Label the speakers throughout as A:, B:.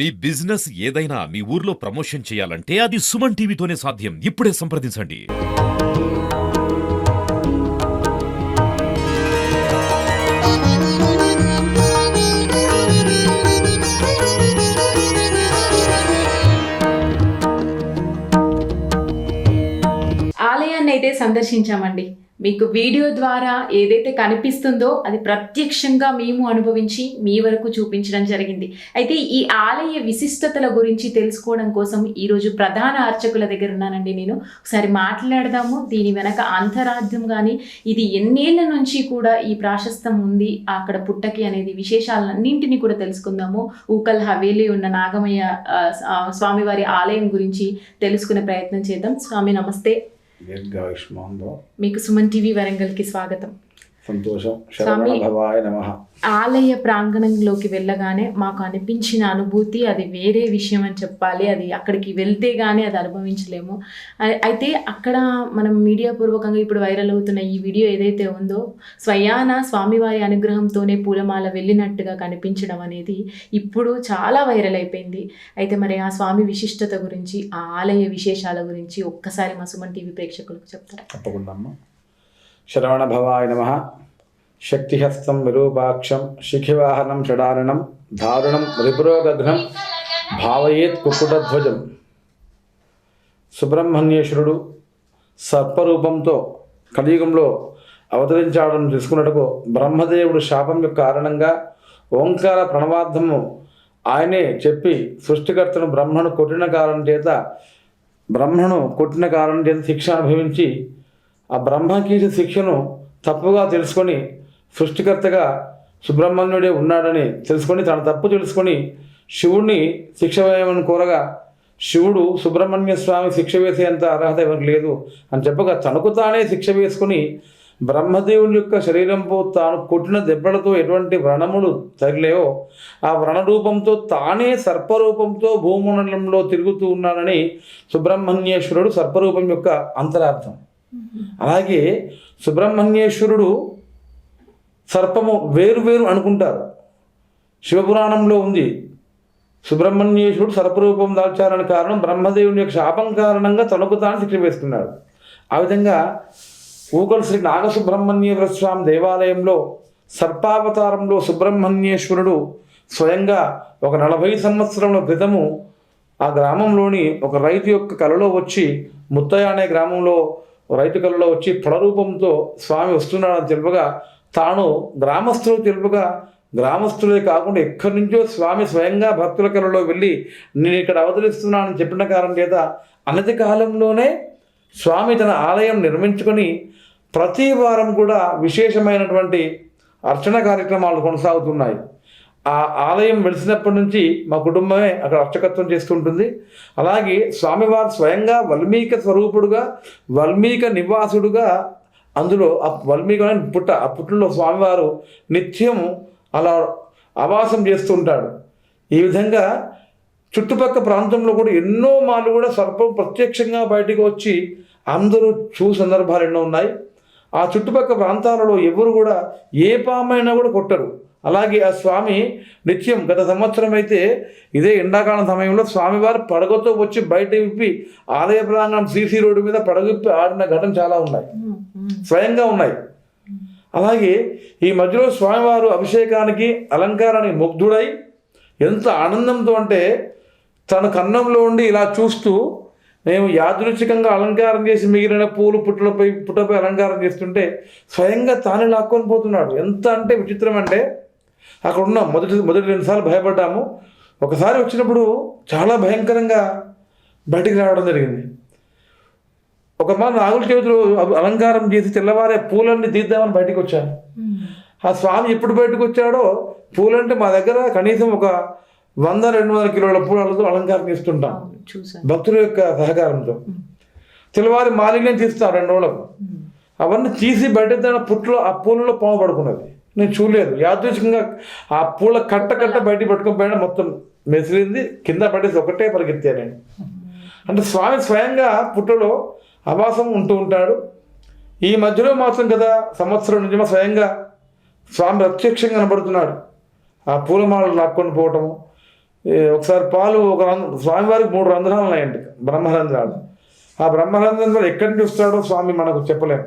A: మీ business ఏదైనా మీ ఊర్లో promotion చేయాలంటే అది సుమన్ టీవీతోనే సాధ్యం. ఇప్పుడే సంప్రదించండి.
B: ఆలయాన్ని అయితే సందర్శించామండి. మీకు వీడియో ద్వారా ఏదైతే కనిపిస్తుందో అది ప్రత్యక్షంగా మేము అనుభవించి మీ వరకు చూపించడం జరిగింది. అయితే ఈ ఆలయ విశిష్టతల గురించి తెలుసుకోవడం కోసం ఈరోజు ప్రధాన అర్చకుల దగ్గర ఉన్నానండి నేను. ఒకసారి మాట్లాడదాము. దీని వెనక అంతరార్థం కానీ ఇది ఎన్నేళ్ళ నుంచి కూడా ఈ ప్రాశస్తం ఉంది అక్కడ పుట్టకి అనేది విశేషాలన్నింటినీ కూడా తెలుసుకుందాము. ఊకల్ హవేలీ ఉన్న నాగమయ్య స్వామివారి ఆలయం గురించి తెలుసుకునే ప్రయత్నం చేద్దాం. స్వామి నమస్తే.
C: దీర్ఘాయుష్మాన్
B: మీకు సుమన్ టీవీ వరంగల్కి స్వాగతం.
C: సంతోషం. నమ.
B: ఆలయ ప్రాంగణంలోకి వెళ్ళగానే మాకు అనిపించిన అనుభూతి అది వేరే విషయం అని చెప్పాలి. అది అక్కడికి వెళ్తే గానీ అది అనుభవించలేము. అయితే అక్కడ మనం మీడియా పూర్వకంగా ఇప్పుడు వైరల్ అవుతున్న ఈ వీడియో ఏదైతే ఉందో స్వయాన స్వామివారి అనుగ్రహంతోనే పూలమాల వెళ్ళినట్టుగా కనిపించడం అనేది ఇప్పుడు చాలా వైరల్ అయిపోయింది. అయితే మరి ఆ స్వామి విశిష్టత గురించి ఆ ఆలయ విశేషాల గురించి ఒక్కసారి మా సుమన్ టీవీ ప్రేక్షకులకు చెప్తారా?
C: తప్పకుండా అమ్మ నమ శక్తిహస్తం విరూపాక్షం శిఖివాహనం షడారణం దారుణం రిపురోగఘ్నం భావయేత్ కుక్కుటధ్వజం సుబ్రహ్మణ్యేశ్వరుడు సర్పరూపంతో కలియుగంలో అవతరించాడని తెలుసుకున్నట్టుకు బ్రహ్మదేవుడు శాపం యొక్క కారణంగా ఓంకార ప్రణవార్థము ఆయనే చెప్పి సృష్టికర్తను బ్రహ్మను కొట్టిన కారణం చేత బ్రహ్మను కొట్టిన కారణం చేత శిక్ష అనుభవించి ఆ బ్రహ్మకి ఇచ్చిన శిక్షను తప్పుగా తెలుసుకొని సృష్టికర్తగా సుబ్రహ్మణ్యుడే ఉన్నాడని తెలుసుకొని తన తప్పు తెలుసుకొని శివుణ్ణి శిక్ష వేయమని కోరగా శివుడు సుబ్రహ్మణ్య స్వామి శిక్ష వేసేంత అర్హత ఎవరికి లేదు అని చెప్పగా తనకు తానే శిక్ష వేసుకుని బ్రహ్మదేవుని యొక్క శరీరంపై తాను కొట్టిన దెబ్బలతో ఎటువంటి వ్రణములు తగిలేవో ఆ వ్రణ రూపంతో తానే సర్పరూపంతో భూమండలంలో తిరుగుతూ ఉన్నాడని సుబ్రహ్మణ్యేశ్వరుడు సర్పరూపం యొక్క అంతరార్థం. అలాగే సుబ్రహ్మణ్యేశ్వరుడు సర్పము వేరు వేరు అనుకుంటారు. శివపురాణంలో ఉంది. సుబ్రహ్మణ్యేశ్వరుడు సర్పరూపం దాల్చాలని కారణం బ్రహ్మదేవుని యొక్క శాపం కారణంగా తనకు తాను శిక్ష వేసుకున్నాడు ఆ విధంగా ఊకల్ శ్రీ నాగసుబ్రహ్మణ్యేశ్వర స్వామి దేవాలయంలో సర్పావతారంలో సుబ్రహ్మణ్యేశ్వరుడు స్వయంగా ఒక నలభై సంవత్సరముల క్రితము ఆ గ్రామంలోని ఒక రైతు యొక్క కలలో వచ్చి ముత్తయ్య అనే గ్రామంలో రైతు కళలో వచ్చి ఫలరూపంతో స్వామి వస్తున్నాడని తెలుపగా తాను గ్రామస్తులు తెలుపగా గ్రామస్తులే కాకుండా ఎక్కడి నుంచో స్వామి స్వయంగా భక్తుల కళలో వెళ్ళి నేను ఇక్కడ అవతరిస్తున్నానని చెప్పిన కారణం చేత అనతి కాలంలోనే స్వామి తన ఆలయం నిర్మించుకొని ప్రతి వారం కూడా విశేషమైనటువంటి అర్చన కార్యక్రమాలు కొనసాగుతున్నాయి. ఆ ఆలయం వెలిసినప్పటి నుంచి మా కుటుంబమే అక్కడ అర్చకత్వం చేస్తుంటుంది. అలాగే స్వామివారు స్వయంగా వల్మీక స్వరూపుడుగా వల్మీక నివాసుడుగా అందులో ఆ వల్మీక పుట్ట ఆ పుట్టులో స్వామివారు నిత్యం అలా ఆవాసం చేస్తుంటాడు. ఈ విధంగా చుట్టుపక్కల ప్రాంతంలో కూడా ఎన్నో మార్లు కూడా సర్పం ప్రత్యక్షంగా బయటకు వచ్చి అందరూ చూ సందర్భాలు ఎన్నో ఉన్నాయి. ఆ చుట్టుపక్కల ప్రాంతాలలో ఎవరు కూడా ఏ పామైనా కూడా కొట్టరు. అలాగే ఆ స్వామి నిత్యం గత సంవత్సరం అయితే ఇదే ఎండాకాలం సమయంలో స్వామివారు పడగతో వచ్చి బయట విప్పి ఆలయ ప్రాంగణం సీసీ రోడ్డు మీద పడగొప్పి ఆడిన ఘటన చాలా ఉన్నాయి. స్వయంగా ఉన్నాయి. అలాగే ఈ మధ్యలో స్వామివారు అభిషేకానికి అలంకారానికి ముగ్ధుడై ఎంత ఆనందంతో అంటే తన కన్నంలో ఉండి ఇలా చూస్తూ మేము యాదృచ్ఛికంగా అలంకారం చేసి మిగిలిన పూలు పుట్టలపై పుట్టపై అలంకారం చేస్తుంటే స్వయంగా తానే లాక్కొని పోతున్నాడు. ఎంత అంటే విచిత్రం అంటే అక్కడ ఉన్నాం మొదటి మొదటి రెండుసార్లు భయపడ్డాము. ఒకసారి వచ్చినప్పుడు చాలా భయంకరంగా బయటికి రావడం జరిగింది. ఒక మా నాగుల చేతులు అల- అలంకారం చేసి తెల్లవారే పూలన్నీ తీద్దామని బయటికి వచ్చాను. ఆ స్వామి ఎప్పుడు బయటకు వచ్చాడో పూలంటే మా దగ్గర కనీసం ఒక వంద రెండు వందల కిలోల పూలతో అలంకారం చేస్తుంటాం.
B: చూసాను
C: భక్తుల యొక్క సహకారంతో. తెల్లవారి మాలిన్యం తీస్తాం రెండు రోజులకు. అవన్నీ తీసి బయట పుట్లో ఆ పూలలో పాము పడుకున్నది. నేను చూడలేదు. యాదృచ్ఛికంగా ఆ పూల కట్ట కట్ట బయట పట్టుకొని పోయినా మొత్తం మెసిలింది కింద పడేసి ఒకటే పరిగెత్తా నేను. అంటే స్వామి స్వయంగా పుట్టలో ఆవాసం ఉంటూ ఉంటాడు. ఈ మధ్యలో మాత్రం కదా సంవత్సరం నుంచి మా స్వయంగా స్వామి ప్రత్యక్షంగా కనబడుతున్నాడు. ఆ పూలమాలలు లాక్కొని పోవటము ఒకసారి పాలు ఒక స్వామివారికి మూడు రంధ్రాలు ఉన్నాయండి. బ్రహ్మరంధ్రాలు. ఆ బ్రహ్మరంధ్రాలు ఎక్కడి నుంచి వస్తాడో స్వామి మనకు చెప్పలేము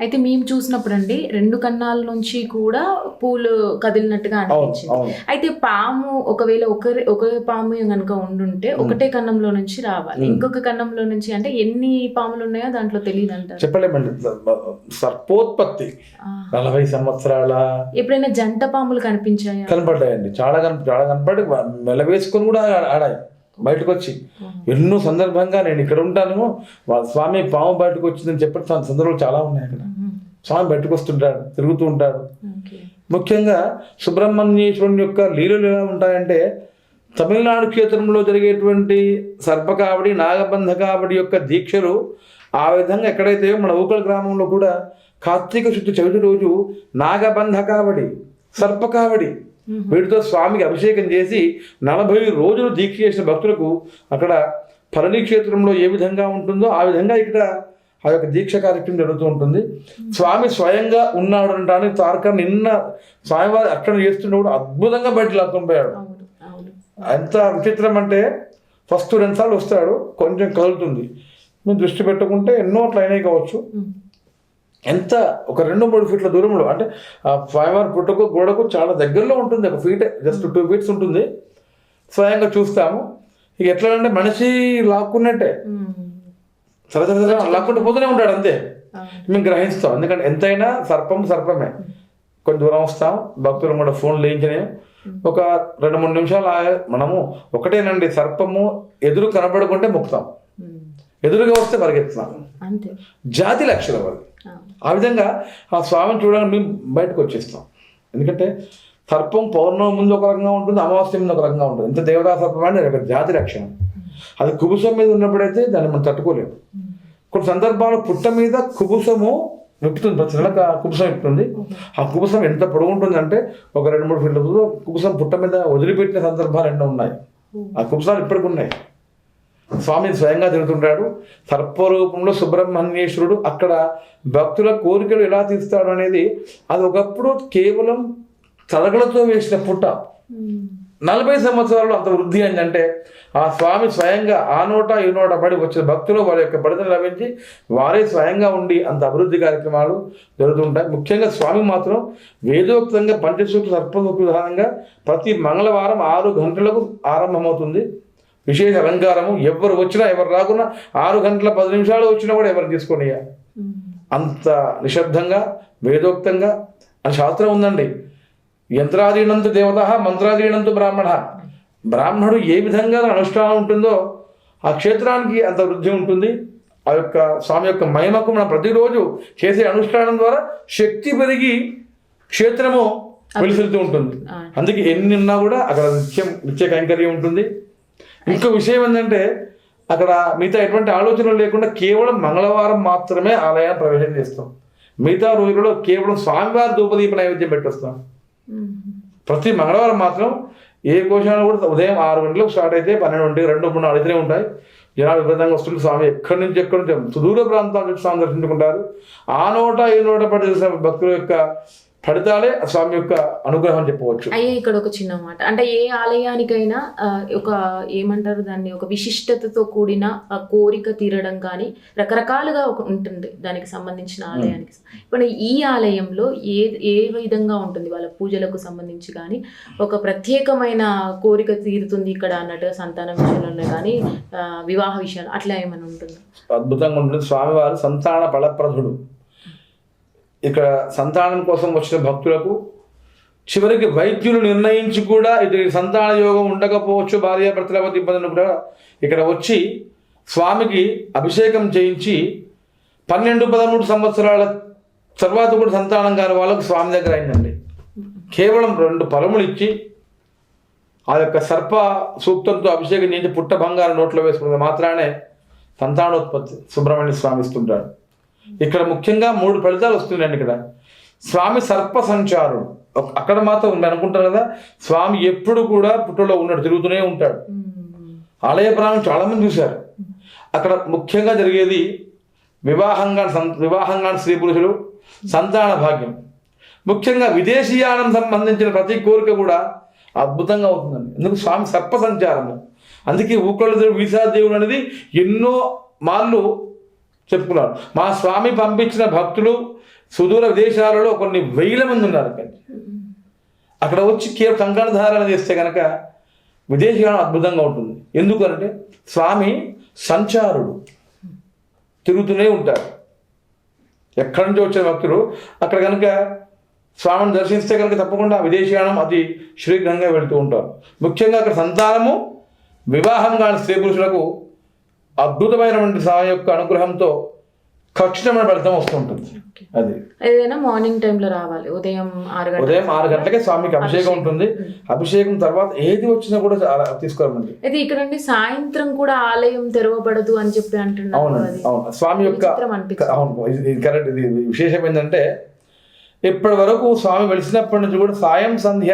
B: అయితే మేము చూసినప్పుడు అండి రెండు కన్నాల నుంచి కూడా పూలు కదిలినట్టుగా అనిపించింది. అయితే పాము ఒకవేళ ఒకరి ఒక పాము కనుక ఉండుంటే ఒకటే కన్నంలో నుంచి రావాలి. ఇంకొక కన్నంలో నుంచి అంటే ఎన్ని పాములు ఉన్నాయో దాంట్లో తెలియదు అంటారు
C: చెప్పలేమండి. సర్పోత్పత్తి. నలభై సంవత్సరాల
B: ఎప్పుడైనా జంట పాములు కనిపించాయా?
C: కనపడ్డాయండి. చాలా కన చాలా కనపడి మెలవేసుకొని కూడా ఆడాయి. బయటకు వచ్చి ఎన్నో సందర్భంగా నేను ఇక్కడ ఉంటాను. వాళ్ళ స్వామి పాము బయటకు వచ్చిందని చెప్పి సందర్భాలు చాలా ఉన్నాయి అక్కడ. స్వామి బయటకు వస్తుంటాడు తిరుగుతూ ఉంటాడు. ముఖ్యంగా సుబ్రహ్మణ్యేశ్వరుని యొక్క లీలలు ఎలా ఉంటాయంటే తమిళనాడు క్షేత్రంలో జరిగేటువంటి సర్పకావడి నాగబంధ కావడి యొక్క దీక్షలు ఆ విధంగా ఎక్కడైతే మన ఊకల గ్రామంలో కూడా కార్తీక శుద్ధ చవితి రోజు నాగబంధ కావడి సర్పకావడి వీటితో స్వామికి అభిషేకం చేసి నలభై రోజులు దీక్ష చేసిన భక్తులకు అక్కడ పరణి క్షేత్రంలో ఏ విధంగా ఉంటుందో ఆ విధంగా ఇక్కడ ఆ యొక్క దీక్ష కార్యక్రమం జరుగుతూ ఉంటుంది. స్వామి స్వయంగా ఉన్నాడు అనడానికి తారక నిన్న స్వామివారి అర్చన చేస్తున్నప్పుడు అద్భుతంగా బయట లాక్కొని పోయాడు. ఎంత విచిత్రం అంటే ఫస్ట్ రెండు సార్లు వస్తాడు కొంచెం కదులుతుంది. మీరు దృష్టి పెట్టుకుంటే ఎన్నో అట్లా అయినాయి కావచ్చు.
B: మ్మ్.
C: ఎంత ఒక రెండు మూడు ఫీట్ల దూరంలో అంటే ఆ స్వామివారి పుట్టకు గోడకు చాలా దగ్గరలో ఉంటుంది ఒక ఫీట్ జస్ట్ టూ ఫీట్స్ ఉంటుంది. స్వయంగా చూస్తాము. ఇక ఎట్లా అంటే మనిషి లాక్కున్నట్టే.
B: మ్మ్.
C: సరే సరే సరే లాక్కుంటూ పోతూనే ఉంటాడు అంతే. మేము గ్రహిస్తాం. ఎందుకంటే ఎంతైనా సర్పం సర్పమే. కొంచెం దూరం వస్తాం భక్తులు కూడా ఫోన్ లేయించినాయి ఒక రెండు మూడు నిమిషాలు మనము ఒకటేనండి సర్పము ఎదురు కనబడకుంటే ముక్తాం. ఎదురుగా వస్తే పరిగెత్తున్నాం జాతి లక్షణం అది.
B: అవును.
C: ఆ విధంగా ఆ స్వామిని చూడడానికి మేము బయటకు వచ్చేస్తాం. ఎందుకంటే సర్పం పౌర్ణమి ముందు ఒక రకంగా ఉంటుంది అమావాస్య ముందు ఒక రకంగా ఉంటుంది. ఇంత దేవతా సర్పం అంటే ఒక జాతి లక్షణం అది కుబుసం మీద ఉన్నప్పుడైతే దాన్ని మనం తట్టుకోలేము. కొన్ని సందర్భాల్లో పుట్ట మీద కుబుసము విప్పుతుంది ప్రతి నెలకు ఆ కుబుసం విప్పుతుంది ఆ కుబుసం ఎంత పొడవు ఉంటుందంటే ఒక రెండు మూడు ఫీట్ల కుబుసం పుట్ట మీద వదిలిపెట్టిన సందర్భాలు ఎన్నో ఉన్నాయి. ఆ కుబుసాలు ఇప్పటికి ఉన్నాయి. స్వామి స్వయంగా తిరుగుతుంటాడు. సర్పరూపంలో సుబ్రహ్మణ్యేశ్వరుడు అక్కడ భక్తుల కోరికలు ఎలా తీస్తాడు అనేది అది ఒకప్పుడు కేవలం తడగలతో వేసిన పుట్ట. నలభై సంవత్సరాలు అంత వృద్ధి అయిందంటే ఆ స్వామి స్వయంగా ఆ నోట ఈ నోట పడి వచ్చిన భక్తులు వారి యొక్క పడితను లభించి వారే స్వయంగా ఉండి అంత అభివృద్ధి కార్యక్రమాలు జరుగుతుంటాయి. ముఖ్యంగా స్వామి మాత్రం వేదోక్తంగా పంచసూత్ర సర్పసూత్ర విధానంగా ప్రతి మంగళవారం ఆరు గంటలకు ఆరంభమవుతుంది. విశేష అలంకారము. ఎవరు వచ్చినా ఎవరు రాకున్నా ఆరు గంటల పది నిమిషాలు వచ్చినా కూడా ఎవరు తీసుకొని. అంత నిశ్శబ్దంగా వేదోక్తంగా. అని శాస్త్రం ఉందండి. యంత్రాధీనంతు దేవత మంత్రాధీనంతు బ్రాహ్మణ. బ్రాహ్మణుడు ఏ విధంగా అనుష్ఠానం ఉంటుందో ఆ క్షేత్రానికి అంత వృద్ధి ఉంటుంది. ఆ యొక్క స్వామి యొక్క మహిమకు మనం ప్రతిరోజు చేసే అనుష్ఠానం ద్వారా శక్తి పెరిగి క్షేత్రము వెలుసులుతూ ఉంటుంది. అందుకే ఎన్ని ఉన్నా కూడా అక్కడ నిత్యం నిత్య కైంకర్యం ఉంటుంది. ఇంకో విషయం ఏంటంటే అక్కడ మిగతా ఎటువంటి ఆలోచనలు లేకుండా కేవలం మంగళవారం మాత్రమే ఆలయాన్ని ప్రవేశం చేస్తాం. మిగతా రోజులలో కేవలం స్వామివారి ధూపదీప నైవేద్యం పెట్టొస్తాం. ప్రతి మంగళవారం మాత్రం ఏ కోశాలు కూడా ఉదయం ఆరు గంటలకు స్టార్ట్ అయితే పన్నెండు ఒంటి రెండు మూడు నాలుగు ఉంటాయి. జనాలు విపరీతంగా వస్తుంది స్వామి ఎక్కడి నుంచి ఎక్కడి నుంచి సుదూర ప్రాంతాల నుంచి స్వామి దర్శించుకుంటారు. ఆ నోట ఈ నోట పడి భక్తుల యొక్క ఫలితాలే స్వామి యొక్క అనుగ్రహం అని చెప్పవచ్చు.
B: అయ్యే ఇక్కడ ఒక చిన్న మాట. అంటే ఏ ఆలయానికైనా ఒక ఏమంటారు దాన్ని ఒక విశిష్టతతో కూడిన కోరిక తీరడం కానీ రకరకాలుగా ఒక ఉంటుంది దానికి సంబంధించిన ఆలయానికి. ఇప్పుడు ఈ ఆలయంలో ఏ ఏ విధంగా ఉంటుంది వాళ్ళ పూజలకు సంబంధించి కానీ ఒక ప్రత్యేకమైన కోరిక తీరుతుంది ఇక్కడ అన్నట్టుగా సంతానం విషయంలో కానీ ఆ, వివాహ విషయాలు అట్లా ఏమైనా ఉంటుంది?
C: అద్భుతంగా ఉంటుంది. స్వామివారు సంతాన ఫలప్రదుడు ఇక్కడ సంతానం కోసం వచ్చిన భక్తులకు చివరికి వైద్యులు నిర్ణయించి కూడా ఇది సంతాన యోగం ఉండకపోవచ్చు భార్యాభర్తల మధ్య ఇబ్బందులు కూడా ఇక్కడ వచ్చి స్వామికి అభిషేకం చేయించి పన్నెండు పదమూడు సంవత్సరాల తర్వాత కూడా సంతానం కాని వాళ్ళకు స్వామి దగ్గర అయిందండి. కేవలం రెండు ఫలములు ఇచ్చి ఆ యొక్క సర్ప సూక్తంతో అభిషేకం చేసి పుట్ట బంగారం నోట్లో వేసుకున్నది మాత్రానే సంతానోత్పత్తి సుబ్రహ్మణ్య స్వామి ఇస్తుంటాడు. ఇక్కడ ముఖ్యంగా మూడు ఫలితాలు వస్తున్నాయండి ఇక్కడ. స్వామి సర్ప సంచారుడు అక్కడ మాత్రం మీరు అనుకుంటారు కదా స్వామి ఎప్పుడు కూడా పుట్టలో ఉన్నాడు తిరుగుతూనే ఉంటాడు. ఆలయ ప్రాణం చాలా మంది చూశారు. అక్కడ ముఖ్యంగా జరిగేది వివాహంగా వివాహంగా స్త్రీ పురుషులు సంతాన భాగ్యం. ముఖ్యంగా విదేశీయానం సంబంధించిన ప్రతి కోరిక కూడా అద్భుతంగా అవుతుందండి ఎందుకు? స్వామి సర్ప సంచారము. అందుకే ఊకళ్ళు వీసా దేవుడు అనేది ఎన్నో మార్లు చెప్పుకున్నారు. మా స్వామి పంపించిన భక్తులు సుదూర విదేశాలలో కొన్ని వేల మంది ఉన్నారు అక్కడ అక్కడ వచ్చి కేవలం కంకణ చేస్తే కనుక విదేశీయానం అద్భుతంగా ఉంటుంది. ఎందుకంటే స్వామి సంచారుడు. తిరుగుతూనే ఉంటారు ఎక్కడి నుంచి వచ్చిన భక్తులు అక్కడ కనుక స్వామిని దర్శిస్తే కనుక తప్పకుండా విదేశీయానం అతి శీఘ్రంగా వెళుతూ ఉంటారు. ముఖ్యంగా అక్కడ సంతానము వివాహం కాని స్త్రీ పురుషులకు అద్భుతమైనటువంటి స్వామి యొక్క అనుగ్రహంతో ఖచ్చితమైన ఫలితం వస్తుంటుంది అది.
B: ఏదైనా మార్నింగ్ టైంలో రావాలి. ఉదయం ఆరు గంటల
C: ఉదయం ఆరు గంటలకే స్వామికి అభిషేకం ఉంటుంది. అభిషేకం తర్వాత ఏది వచ్చినా కూడా తీసుకోవాలండి
B: అయితే ఇక్కడ నుండి సాయంత్రం కూడా ఆలయం తెరవబడదు అని చెప్పి అంటున్నారు
C: అవునండి
B: అది.
C: అవును. స్వామి యొక్క. అవును. ఇది ఇది కరెక్ట్ ఇది విశేషం ఏంటంటే ఇప్పటి వరకు స్వామి వెలిసినప్పటి నుంచి కూడా సాయం సంధ్య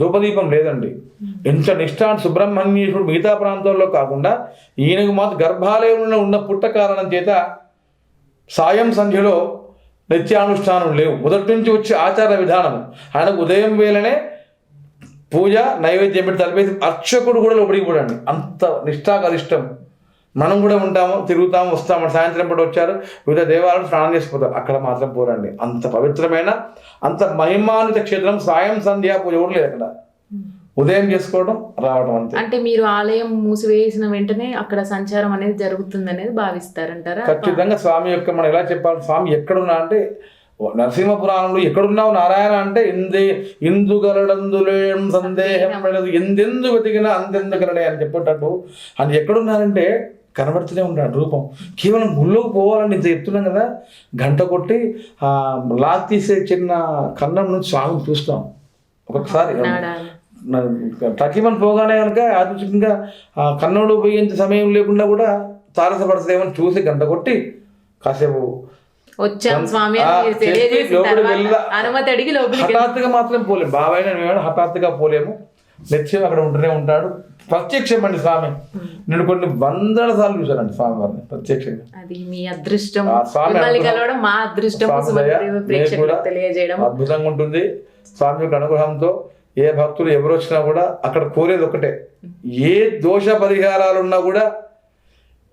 C: ధూపదీపం లేదండి. ఎంత నిష్ఠాన్ సుబ్రహ్మణ్యేశ్వరుడు మిగతా ప్రాంతంలో కాకుండా ఈయనకు మాత్రం గర్భాలయంలో ఉన్న పుట్ట కారణం చేత సాయం సంధ్యలో నిత్యానుష్ఠానం లేవు. మొదటి నుంచి వచ్చే ఆచార విధానం. ఆయనకు ఉదయం వేళనే పూజ నైవేద్యం పెట్టి తలపేసి అర్చకుడు కూడా లోపలికి పోడండి. అంత నిష్ఠాగరిష్టం మనం కూడా ఉంటాము తిరుగుతాము వస్తాము. సాయంత్రం పూట వచ్చారు వివిధ దేవాలయాలు స్నానం చేసిపోతారు అక్కడ మాత్రం పోరండి. అంత పవిత్రమైన అంత మహిమాన్విత క్షేత్రం సాయం సంధ్యా పూజ కూడా లేదు అక్కడ. ఉదయం చేసుకోవడం రావడం అంతే.
B: అంటే మీరు ఆలయం మూసివేసిన వెంటనే అక్కడ సంచారం అనేది జరుగుతుంది అనేది భావిస్తారంటారా?
C: ఖచ్చితంగా స్వామి యొక్క మనం ఎలా చెప్పాలి? స్వామి ఎక్కడున్నా అంటే నరసింహ పురాణంలో ఎక్కడున్నావు నారాయణ అంటే ఇందే ఇందుగలడందులేం సందేహం లేదు ఎందెందు వెతికినా అంతెందుకలడే అని చెప్పేటట్టు. అది ఎక్కడున్నారంటే కనబడుతూనే ఉంటాడు రూపం. కేవలం గుళ్ళోకి పోవాలని ఇంత చెప్తున్నాం కదా? గంట కొట్టి ఆ లాక్ తీసే చిన్న కన్నం నుంచి స్వామిని చూస్తాం ఒక్కొక్కసారి. టకీమని పోగానే కనుక ఆలోచనగా ఆ కన్నంలో పోయేంత సమయం లేకుండా కూడా తారసపడతామని చూసి గంట కొట్టి కాసేపు
B: వచ్చాం స్వామి
C: హఠాత్తుగా మాత్రం పోలేము బాబాయ్ మేము హఠాత్తుగా పోలేము. నిత్యం అక్కడ ఉంటూనే ఉంటాడు. ప్రత్యక్షం అండి స్వామి నేను కొన్ని వందల సార్లు చూశానండి స్వామి వారిని ప్రత్యక్షంగా.
B: అది మీ అదృష్టం. మా అదృష్టం
C: అద్భుతంగా ఉంటుంది. స్వామి యొక్క అనుగ్రహంతో ఏ భక్తులు ఎవరు వచ్చినా కూడా అక్కడ కోరేది ఒకటే. ఏ దోష పరిహారాలు ఉన్నా కూడా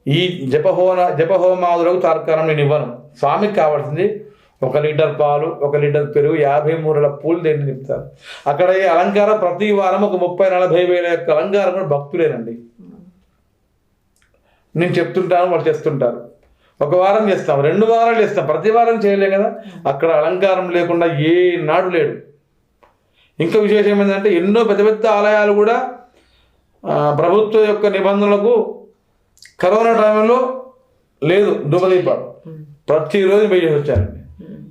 C: ఈ జపహోన జపహోమాదులకు తార్కాణం నేను ఇవ్వను. స్వామికి కావాల్సింది ఒక లీటర్ పాలు ఒక లీటర్ పెరుగు యాభై మూరల పూలు దేన్ని చెప్తారు అక్కడ ఈ అలంకారం ప్రతి వారం ఒక ముప్పై నలభై వేల యొక్క అలంకారం కూడా భక్తులేనండి. నేను చెప్తుంటాను వాళ్ళు చేస్తుంటారు. ఒక వారం చేస్తాం రెండు వారాలు చేస్తాం ప్రతి వారం చేయలేం కదా? అక్కడ అలంకారం లేకుండా ఏ నాడు లేడు. ఇంకా విశేషం ఏంటంటే ఎన్నో పెద్ద పెద్ద ఆలయాలు కూడా ప్రభుత్వ యొక్క నిబంధనలకు కరోనా టైంలో లేదు ధూపదీపాలు ప్రతిరోజు చేసి వచ్చారండి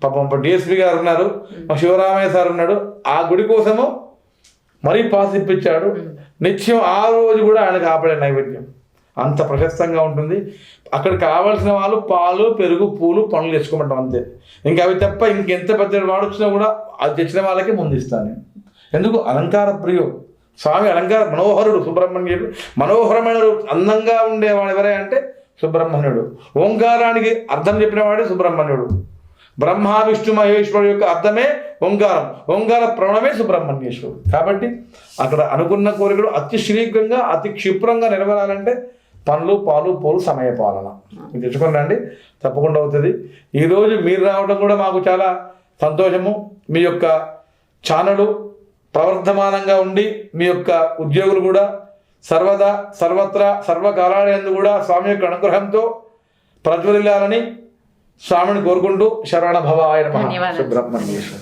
C: పాపం డిఎస్పి గారు ఉన్నారు మా శివరామయ్య సార్ ఉన్నాడు. ఆ గుడి కోసము మరీ పాస్ ఇప్పించాడు నిత్యం ఆ రోజు కూడా ఆయనకు ఆపడే నైవేద్యం. అంత ప్రశస్తంగా ఉంటుంది. అక్కడ కావాల్సిన వాళ్ళు పాలు పెరుగు పూలు పనులు తెచ్చుకోమంటాం అంతే. ఇంకా అవి తప్ప ఇంకెంత పెద్ద వాడు వచ్చినా కూడా అది తెచ్చిన వాళ్ళకే ముందు ఇస్తాను ఎందుకు? అలంకార ప్రియం. స్వామి అలంకార మనోహరుడు సుబ్రహ్మణ్యుడు మనోహరమైన అందంగా ఉండేవాడు ఎవరే అంటే సుబ్రహ్మణ్యుడు. ఓంకారానికి అర్థం చెప్పినవాడే సుబ్రహ్మణ్యుడు. బ్రహ్మ విష్ణు మహేశ్వరుడు యొక్క అర్థమే ఓంకారం ఓంకార ప్రణమే సుబ్రహ్మణ్యేశ్వరుడు. కాబట్టి అక్కడ అనుకున్న కోరికలు అతి శీఘ్రంగా అతి క్షిప్రంగా నెరవేరాలంటే పనులు పాలు పోలు సమయ పాలన. ఇది తెచ్చుకోండి తప్పకుండా అవుతుంది. ఈరోజు మీరు రావడం కూడా మాకు చాలా సంతోషము. మీ యొక్క ఛానలు ప్రవర్ధమానంగా ఉండి మీ యొక్క ఉద్యోగులు కూడా సర్వదా సర్వత్రా సర్వకాలాలందు కూడా స్వామి యొక్క అనుగ్రహంతో ప్రజ్వలిల్లాలని స్వామిని కోరుకుంటూ శరవణ భవ ఆయన. సుబ్రహ్మణ్యేశ్వర